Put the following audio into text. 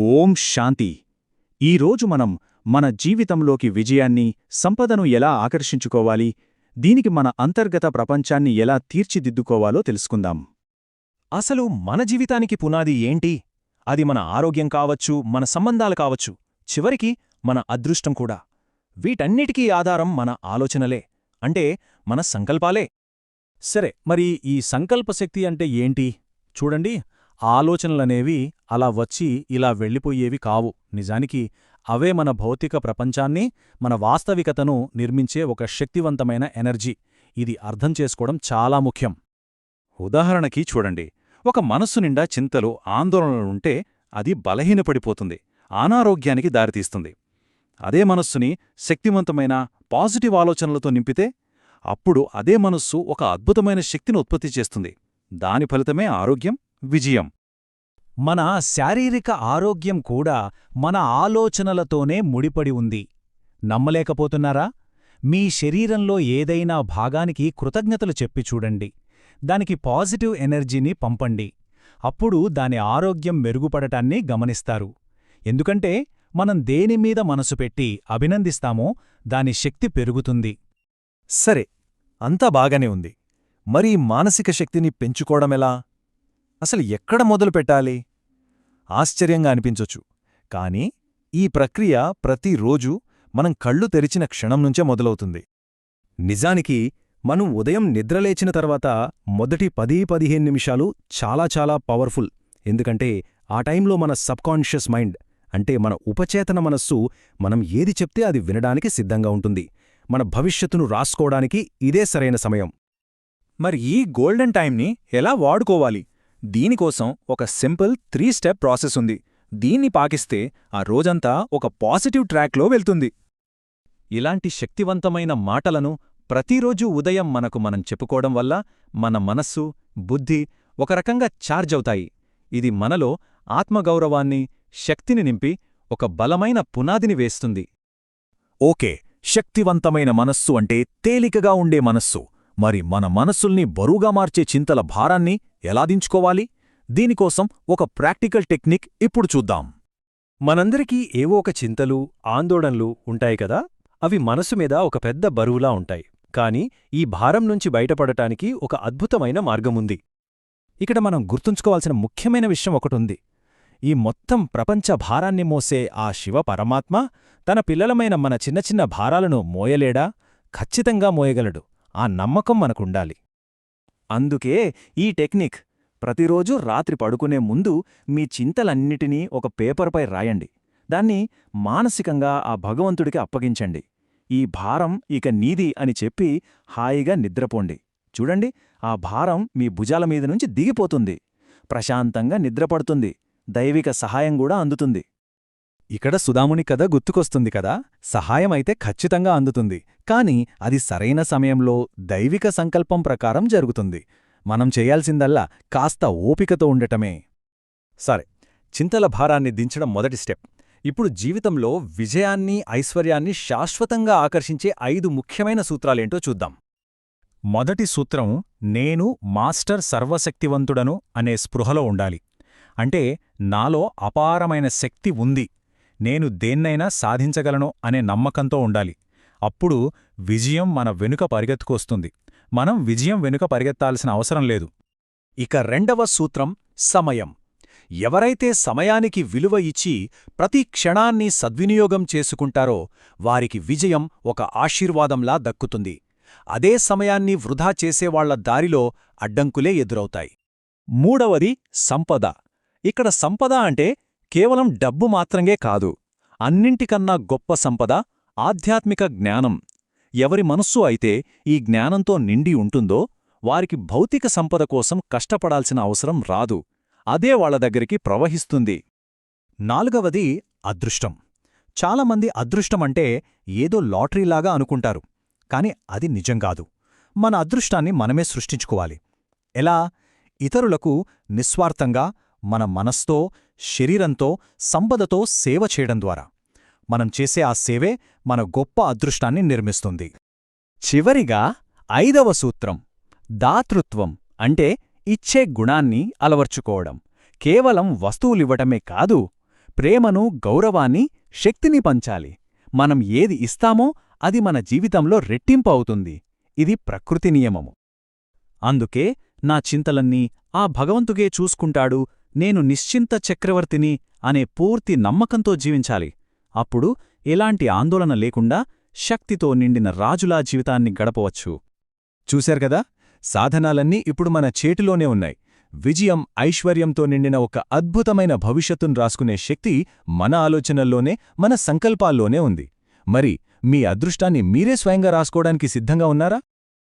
ఓం శాంతి. ఈరోజు మనం మన జీవితంలోకి విజయాన్ని సంపదను ఎలా ఆకర్షించుకోవాలి దీనికి మన అంతర్గత ప్రపంచాన్ని ఎలా తీర్చిదిద్దుకోవాలో తెలుసుకుందాం. అసలు మన జీవితానికి పునాది ఏంటి? అది మన ఆరోగ్యం కావచ్చు మన సంబంధాలు కావచ్చు చివరికి మన అదృష్టం కూడా. వీటన్నిటికీ ఆధారం మన ఆలోచనలే అంటే మన సంకల్పాలే. సరే మరి ఈ సంకల్పశక్తి అంటే ఏంటి? చూడండి. ఆలోచనలనేవి అలా వచ్చి ఇలా వెళ్ళిపోయేవి కావు. నిజానికి అవే మన భౌతిక ప్రపంచాన్ని మన వాస్తవికతను నిర్మించే ఒక శక్తివంతమైన ఎనర్జీ. ఇది అర్థం చేసుకోవడం చాలా ముఖ్యం. ఉదాహరణకి చూడండి. ఒక మనస్సు నిండా చింతలు ఆందోళనలుంటే అది బలహీనపడిపోతుంది అనారోగ్యానికి దారితీస్తుంది. అదే మనస్సుని శక్తివంతమైన పాజిటివ్ ఆలోచనలతో నింపితే అప్పుడు అదే మనస్సు ఒక అద్భుతమైన శక్తిని ఉత్పత్తి చేస్తుంది. దాని ఫలితమే ఆరోగ్యం విజయం. మన శారీరక ఆరోగ్యం కూడా మన ఆలోచనలతోనే ముడిపడి ఉంది. నమ్మలేకపోతున్నారా? మీ శరీరంలో ఏదైనా భాగానికి కృతజ్ఞతలు చెప్పి చూడండి. దానికి పాజిటివ్ ఎనర్జీని పంపండి. అప్పుడు దాని ఆరోగ్యం మెరుగుపడటాన్ని గమనిస్తారు. ఎందుకంటే మనం దేనిమీద మనసు పెట్టి అభినందిస్తామో దాని శక్తి పెరుగుతుంది. సరే అంతా బాగానే ఉంది. మరి మానసిక శక్తిని పెంచుకోవడమెలా అసలు ఎక్కడ మొదలు పెట్టాలి? ఆశ్చర్యంగా అనిపించొచ్చు. కానీ ఈ ప్రక్రియ ప్రతిరోజు మనం కళ్ళు తెరిచిన క్షణం నుంచే మొదలవుతుంది. నిజానికి మనం ఉదయం నిద్రలేచిన తర్వాత మొదటి పదీ పదిహేను నిమిషాలు చాలా చాలా పవర్ఫుల్. ఎందుకంటే ఆ టైంలో మన సబ్కాన్షియస్ మైండ్ అంటే మన ఉపచేతన మనస్సు మనం ఏది చెప్తే అది వినడానికి సిద్ధంగా ఉంటుంది. మన భవిష్యత్తును రాసుకోవడానికి ఇదే సరైన సమయం. మరి ఈ గోల్డెన్ టైంని ఎలా వాడుకోవాలి? దీనికోసం ఒక సింపుల్ త్రీ స్టెప్ ప్రాసెస్ ఉంది. దీన్ని పాకిస్తే ఆ రోజంతా ఒక పాజిటివ్ ట్రాక్లో వెళ్తుంది. ఇలాంటి శక్తివంతమైన మాటలను ప్రతిరోజూ ఉదయం మనకు మనం చెప్పుకోవడం వల్ల మన మనస్సు బుద్ధి ఒక రకంగా ఛార్జ్ అవుతాయి. ఇది మనలో ఆత్మగౌరవాన్ని శక్తిని నింపి ఒక బలమైన పునాదిని వేస్తుంది. ఓకే శక్తివంతమైన మనస్సు అంటే తేలికగా ఉండే మనస్సు. మరి మన మనస్సుల్ని బరువుగా మార్చే చింతల భారాన్ని ఎలా దించుకోవాలి? దీనికోసం ఒక ప్రాక్టికల్ టెక్నిక్ ఇప్పుడు చూద్దాం. మనందరికీ ఏవో ఒక చింతలు ఆందోళనలు ఉంటాయి కదా? అవి మనసు మీద ఒక పెద్ద బరువులా ఉంటాయి. కాని ఈ భారం నుంచి బయటపడటానికి ఒక అద్భుతమైన మార్గముంది. ఇక్కడ మనం గుర్తుంచుకోవాల్సిన ముఖ్యమైన విషయం ఒకటుంది. ఈ మొత్తం ప్రపంచ భారాన్ని మోసే ఆ శివ పరమాత్మ తన పిల్లలమైన మన చిన్న చిన్న భారాలను మోయలేడా? ఖచ్చితంగా మోయగలడు. ఆ నమ్మకం మనకుండాలి. అందుకే ఈ టెక్నిక్ ప్రతిరోజూ రాత్రి పడుకునే ముందు మీ చింతలన్నిటినీ ఒక పేపర్పై రాయండి. దాన్ని మానసికంగా ఆ భగవంతుడికి అప్పగించండి. ఈ భారం ఇక నీది అని చెప్పి హాయిగా నిద్రపోండి. చూడండి ఆ భారం మీ భుజాల మీద నుంచి దిగిపోతుంది. ప్రశాంతంగా నిద్రపడుతుంది. దైవిక సహాయం కూడా అందుతుంది. ఇక్కడ సుధాముని కథ గుర్తుకొస్తుంది కదా. సహాయమైతే ఖచ్చితంగా అందుతుంది. కాని అది సరైన సమయంలో దైవిక సంకల్పం ప్రకారం జరుగుతుంది. మనం చేయాల్సిందల్లా కాస్త ఓపికతో ఉండటమే. సరే చింతల భారాన్ని దించడం మొదటి స్టెప్. ఇప్పుడు జీవితంలో విజయాన్ని ఐశ్వర్యాన్ని శాశ్వతంగా ఆకర్షించే ఐదు ముఖ్యమైన సూత్రాలేంటో చూద్దాం. మొదటి సూత్రం నేను మాస్టర్ సర్వశక్తివంతుడను అనే స్పృహలో ఉండాలి. అంటే నాలో అపారమైన శక్తి ఉంది. నేను దేన్నైనా సాధించగలను అనే నమ్మకంతో ఉండాలి. అప్పుడు విజయం మన వెనుక పరిగెత్తుకొస్తుంది. మనం విజయం వెనుక పరిగెత్తాల్సిన అవసరం లేదు. ఇక రెండవ సూత్రం సమయం. ఎవరైతే సమయానికి విలువ ఇచ్చి ప్రతి క్షణాన్ని సద్వినియోగం చేసుకుంటారో వారికి విజయం ఒక ఆశీర్వాదంలా దక్కుతుంది. అదే సమయాన్ని వృధా చేసేవాళ్ళ దారిలో అడ్డంకులే ఎదురవుతాయి. మూడవది సంపద. ఇక్కడ సంపద అంటే కేవలం డబ్బు మాత్రంగే కాదు అన్నింటికన్నా గొప్ప సంపద ఆధ్యాత్మిక జ్ఞానం. ఎవరి మనస్సు అయితే ఈ జ్ఞానంతో నిండి ఉంటుందో వారికి భౌతిక సంపద కోసం కష్టపడాల్సిన అవసరం రాదు అదే వాళ్ళ దగ్గరికి ప్రవహిస్తుంది. నాలుగవది అదృష్టం. చాలామంది అదృష్టమంటే ఏదో లాటరీలాగా అనుకుంటారు కాని అది నిజంగాదు మన అదృష్టాన్ని మనమే సృష్టించుకోవాలి. ఎలా? ఇతరులకు నిస్వార్థంగా మన మనస్తో శరీరంతో సంపదతో సేవ చేయడం ద్వారా. మనం చేసే ఆ సేవే మన గొప్ప అదృష్టాన్ని నిర్మిస్తుంది. చివరిగా ఐదవ సూత్రం దాతృత్వం అంటే ఇచ్చే గుణాన్ని అలవర్చుకోవడం. కేవలం వస్తువులివ్వటమే కాదు ప్రేమను గౌరవాన్ని శక్తిని పంచాలి. మనం ఏది ఇస్తామో అది మన జీవితంలో రెట్టింపు అవుతుంది. ఇది ప్రకృతి నియమము. అందుకే నా చింతలన్నీ ఆ భగవంతుగే చూసుకుంటాడు నేను నిశ్చింత చక్రవర్తిని అనే పూర్తి నమ్మకంతో జీవించాలి. అప్పుడు ఎలాంటి ఆందోళన లేకుండా శక్తితో నిండిన రాజులా జీవితాన్ని గడపవచ్చు. చూశారు కదా? సాధనాలన్నీ ఇప్పుడు మన చేతిలోనే ఉన్నాయి. విజయం ఐశ్వర్యంతో నిండిన ఒక అద్భుతమైన భవిష్యత్తును రాసుకునే శక్తి మన ఆలోచనల్లోనే మన సంకల్పాల్లోనే ఉంది. మరి మీ అదృష్టాన్ని మీరే స్వయంగా రాసుకోవడానికి సిద్ధంగా ఉన్నారా?